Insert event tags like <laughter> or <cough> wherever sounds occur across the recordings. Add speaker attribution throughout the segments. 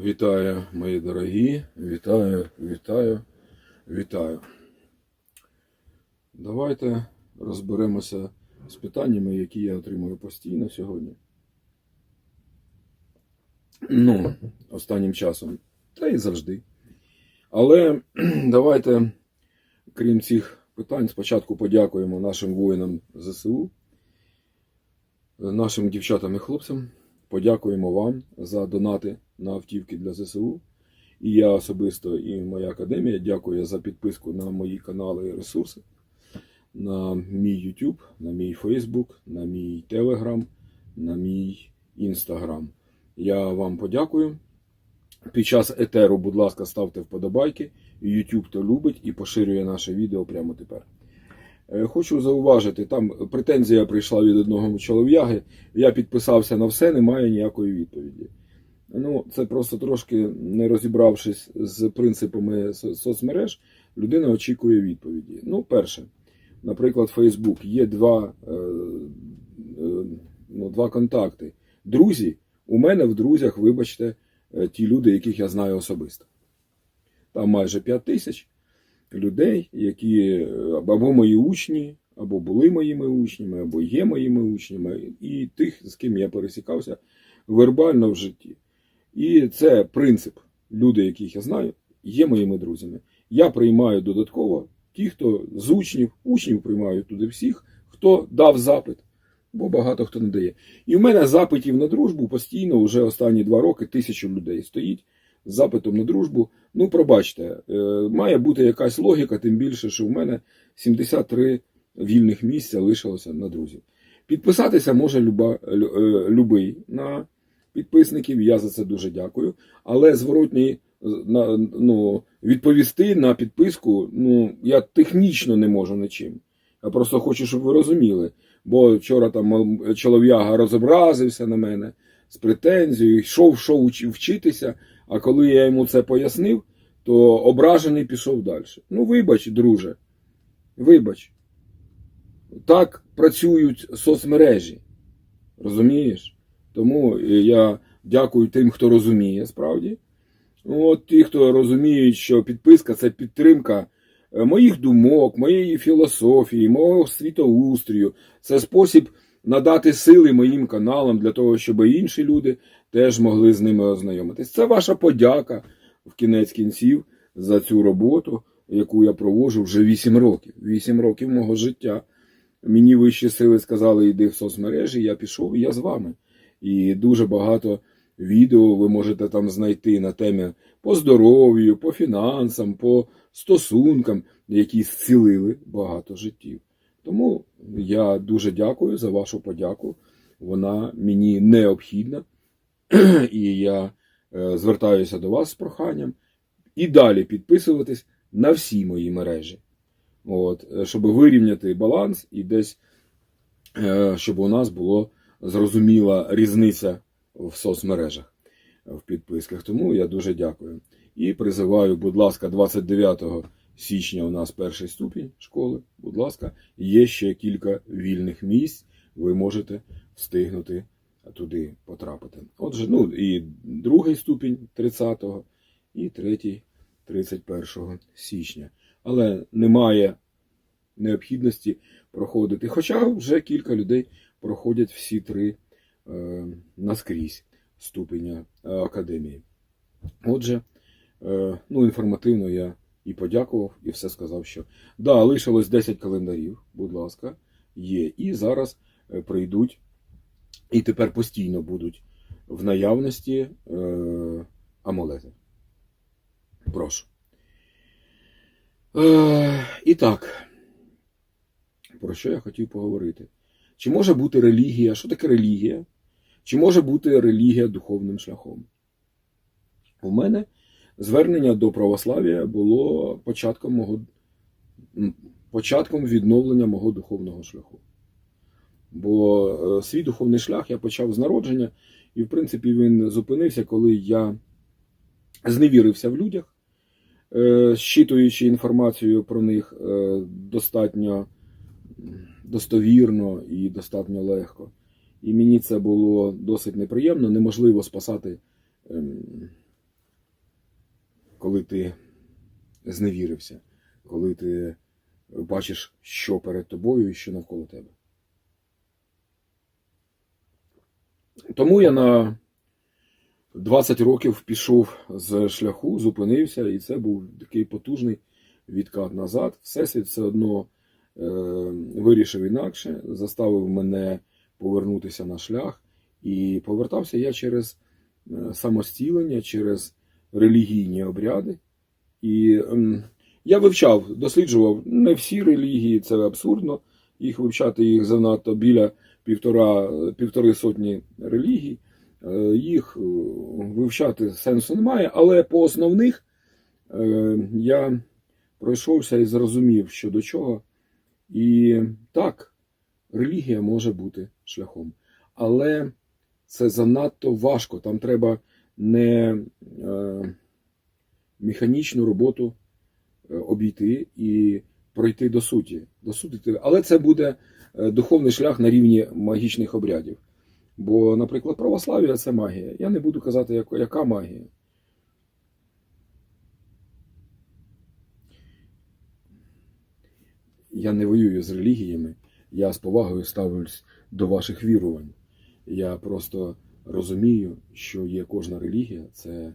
Speaker 1: Вітаю, мої дорогі, вітаю, вітаю, вітаю. Давайте розберемося з питаннями, які я отримую постійно сьогодні. Ну, останнім часом, та й завжди. Але давайте, крім цих питань, спочатку подякуємо нашим воїнам ЗСУ, нашим дівчатам і хлопцям. Подякуємо вам за донати на автівки для ЗСУ. І я особисто, і моя академія дякую за підписку на мої канали і ресурси, на мій YouTube, на мій Facebook, на мій Telegram, на мій Instagram. Я вам подякую. Під час етеру, будь ласка, ставте вподобайки. YouTube то любить і поширює наше відео прямо тепер. Е, Хочу зауважити, там претензія прийшла від одного чолов'яги. Я підписався на все, немає ніякої відповіді. Ну, це просто трошки не розібравшись з принципами соцмереж, людина очікує відповіді. Ну, перше, наприклад, Facebook є два, е, е, ну, два контакти. Друзі, у мене в друзях, вибачте, ті люди, яких я знаю особисто. Там майже 5 тисяч людей, які е, або мої учні, або були моїми учнями, або є моїми учнями, і тих, з ким я пересікався вербально в житті. І це принцип. Люди, яких я знаю, є моїми друзями. Я приймаю додатково ті, хто з учнів, учнів приймаю туди всіх, хто дав запит, бо багато хто не дає. І в мене запитів на дружбу постійно вже останні два роки тисячу людей стоїть запитом на дружбу. Ну, пробачте, е, має бути якась логіка, тим більше, що в мене 73 вільних місця лишилося на друзів. Підписатися може люба, е, любий на підписників, я за це дуже дякую. Але зворотній ну, відповісти на підписку ну, я технічно не можу нічим. Я просто хочу, щоб ви розуміли. Бо вчора там чолов'яга розобразився на мене з претензією, йшов, йшов вчитися, а коли я йому це пояснив, то ображений пішов далі. Ну, вибач, друже, вибач. Так працюють соцмережі. Розумієш? Тому я дякую тим, хто розуміє справді. От ті, хто розуміють, що підписка це підтримка е, моїх думок, моєї філософії, мого світоустрію. Це спосіб надати сили моїм каналам для того, щоб інші люди теж могли з ними ознайомитись. Це ваша подяка в кінець кінців за цю роботу, яку я проводжу вже 8 років. 8 років мого життя. Мені вищі сили сказали, йди в соцмережі, я пішов, і я з вами. І дуже багато відео ви можете там знайти на темі по здоров'ю, по фінансам, по стосункам, які зцілили багато життів. Тому я дуже дякую за вашу подяку. Вона мені необхідна. <clears throat> І я е, звертаюся до вас з проханням і далі підписуватись на всі мої мережі. От, е, щоб вирівняти баланс і десь, е, щоб у нас була зрозуміла різниця в соцмережах, в підписках. Тому я дуже дякую. І призиваю, будь ласка, 29 січня у нас перший ступінь школи. Будь ласка, є ще кілька вільних місць. Ви можете встигнути туди потрапити. Отже, ну і другий ступінь 30-го, і третій 31 січня. Але немає необхідності проходити. Хоча вже кілька людей проходять всі три е, наскрізь ступеня е, академії. Отже, е, ну, інформативно я і подякував, і все сказав, що да, лишилось 10 календарів, будь ласка, є. І зараз е, прийдуть, і тепер постійно будуть в наявності е, амулети. Прошу. Е, і так, про що я хотів поговорити? Чи може бути релігія? Що таке релігія? Чи може бути релігія духовним шляхом? У мене звернення до православ'я було початком мого початком відновлення мого духовного шляху. Бо е, свій духовний шлях я почав з народження, і, в принципі, він зупинився, коли я зневірився в людях, е, щитуючи інформацію про них е, достатньо достовірно і достатньо легко. І мені це було досить неприємно. Неможливо спасати ем, коли ти зневірився, коли ти бачиш, що перед тобою і що навколо тебе. Тому я на 20 років пішов з шляху, зупинився, і це був такий потужний відкат назад. Всесвіт все одно е, вирішив інакше, заставив мене повернутися на шлях. І повертався я через е, самостілення, через релігійні обряди. І ем, я вивчав, досліджував не всі релігії, це абсурдно. Їх вивчати їх занадто біля півтора, півтори сотні релігій. Е, Їх е, вивчати сенсу немає, але по основних е, я пройшовся і зрозумів, що до чого. І так, релігія може бути шляхом. Але це занадто важко. Там треба не е, механічну роботу е, обійти і пройти до суті. До суті. Але це буде е, духовний шлях на рівні магічних обрядів. Бо, наприклад, православ'я це магія. Я не буду казати, яка магія. Я не воюю з релігіями, я з повагою ставлюсь до ваших вірувань. Я просто розумію, що є кожна релігія це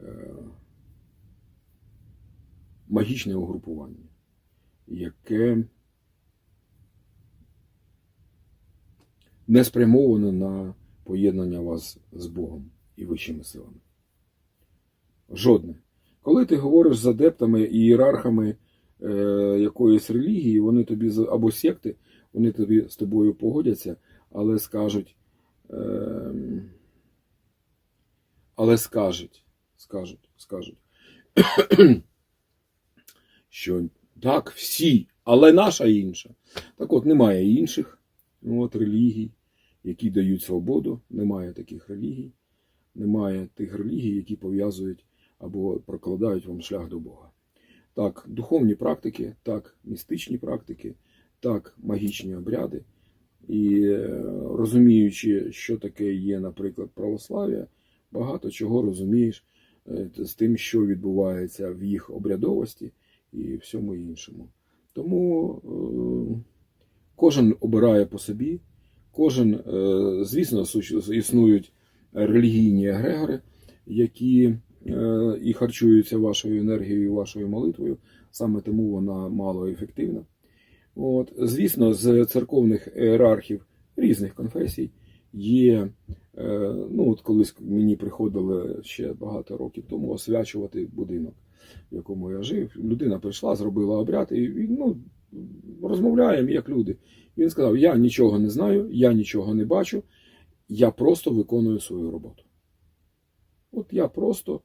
Speaker 1: е, магічне угрупування, яке не спрямоване на поєднання вас з Богом і вищими силами. Жодне. Коли ти говориш з адептами і ієрархами е, якоїсь релігії, вони тобі або секти, вони тобі з тобою погодяться, але скажуть, але скажуть, скажуть, скажуть, <coughs> що так, всі, але наша інша. Так от, немає інших от, релігій, які дають свободу, немає таких релігій, немає тих релігій, які пов'язують або прокладають вам шлях до Бога. Так, духовні практики, так, містичні практики, так, магічні обряди. І е, розуміючи, що таке є, наприклад, православ'я, багато чого розумієш е, з тим, що відбувається в їх обрядовості і всьому іншому. Тому е, кожен обирає по собі, кожен, звісно, існують релігійні егрегори, які і харчуються вашою енергією, вашою молитвою, саме тому вона мало ефективна. От, звісно, з церковних ієрархів різних конфесій є. е, Ну, от колись мені приходили ще багато років тому освячувати будинок, в якому я жив. Людина прийшла, зробила обряд, і ну, розмовляємо як люди. Він сказав: Я нічого не знаю, я нічого не бачу, я просто виконую свою роботу. От я просто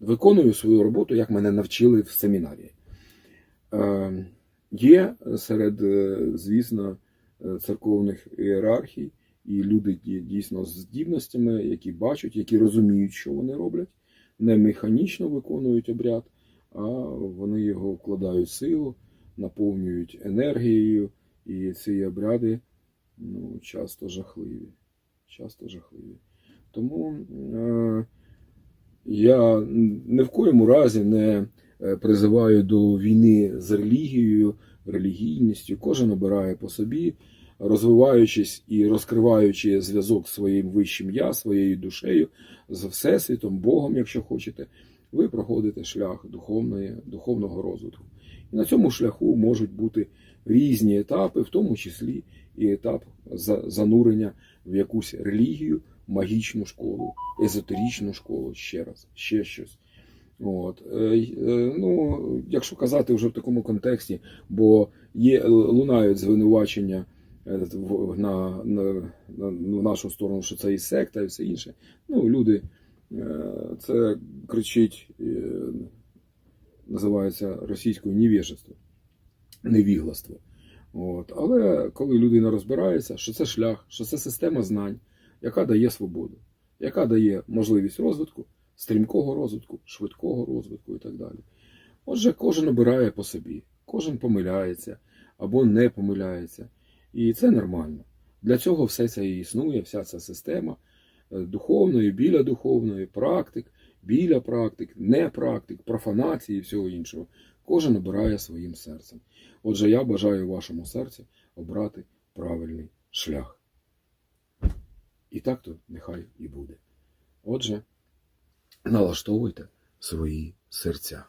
Speaker 1: виконую свою роботу, як мене навчили в семінарії. Є серед, е, звісно, е, церковних ієрархій і люди дійсно з здібностями, які бачать, які розуміють, що вони роблять, не механічно виконують обряд, а вони його вкладають силу, наповнюють енергією, і ці обряди ну, часто жахливі. Часто жахливі. Тому е, я ні в коєму разі не призиваю до війни з релігією, релігійністю. Кожен обирає по собі, розвиваючись і розкриваючи зв'язок з своїм вищим я, своєю душею, з Всесвітом, Богом, якщо хочете, ви проходите шлях духовної, духовного розвитку. І на цьому шляху можуть бути різні етапи, в тому числі і етап за- занурення в якусь релігію, магічну школу, езотеричну школу, ще раз, ще щось. От. Е, е, Ну, якщо казати вже в такому контексті, бо є лунають звинувачення е, на, на, на, нашу сторону, що це і секта, і все інше. Ну, люди, е, це кричить, е, називається російською невіжество, невігластво. От. Але коли людина розбирається, що це шлях, що це система знань, яка дає свободу, яка дає можливість розвитку, стрімкого розвитку, швидкого розвитку і так далі. Отже, кожен обирає по собі, кожен помиляється або не помиляється. І це нормально. Для цього все це і існує, вся ця система е, духовної, біля духовної, практик, біля практик, не практик, профанації і всього іншого. Кожен обирає своїм серцем. Отже, я бажаю вашому серцю обрати правильний шлях. І так то нехай і буде. Отже, налаштовуйте свої серця.